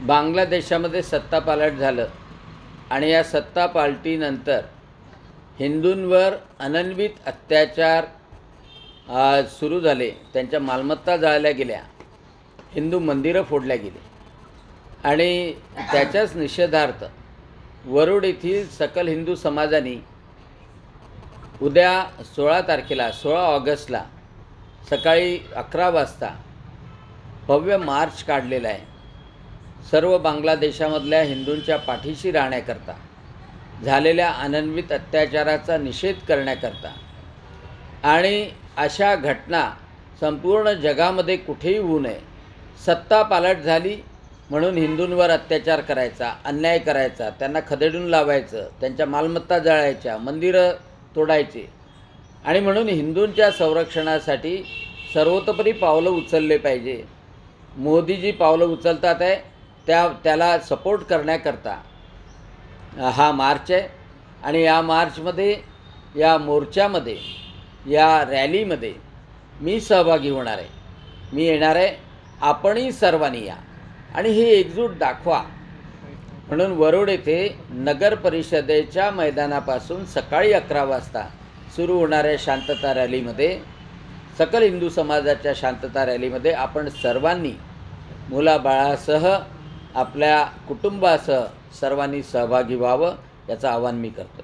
बांगलादेशामध्ये सत्तापालट झालं आणि या सत्तापालटीनंतर हिंदूंवर अनन्वित अत्याचार सुरू झाले. त्यांच्या मालमत्ता जाळल्या गेल्या. हिंदू मंदिरं फोडल्या गेली. आणि त्याच्याच निषेधार्थ वरुड येथील सकल हिंदू समाजाने उद्या सोळा तारखेला सोळा ऑगस्टला सकाळी अकरा वाजता भव्य मार्च काढलेला आहे. सर्व बांगलादेशामधल्या हिंदूंच्या पाठीशी राहण्याकरता झालेल्या अनन्वित अत्याचाराचा निषेध करण्याकरता. आणि अशा घटना संपूर्ण जगामध्ये कुठेही होऊ नये. सत्ता पालट झाली म्हणून हिंदूंवर अत्याचार करायचा अन्याय करायचा त्यांना खदेडून लावायचं त्यांच्या मालमत्ता जाळायच्या मंदिरं तोडायचे. आणि म्हणून हिंदूंच्या संरक्षणासाठी सर्वतोपरी पावलं उचलले पाहिजे. मोदीजी पावलं उचलतात आहे. त्या त्याला सपोर्ट करण्याकरता हा मार्च आहे. आणि या मार्चमध्ये या मोर्चामध्ये या रॅलीमध्ये मी सहभागी होणार आहे. मी येणार आहे. आपणही सर्वांनी या. आणि ही एकजूट दाखवा. म्हणून वरुड येथे नगर परिषदेच्या मैदानापासून सकाळी अकरा वाजता सुरू होणाऱ्या शांतता रॅलीमध्ये सकल हिंदू समाजाच्या शांतता रॅलीमध्ये आपण सर्वांनी मुलाबाळासह आपल्या कुटुंबासह सर्वांनी सहभागी व्हावं याचं आवाहन मी करतो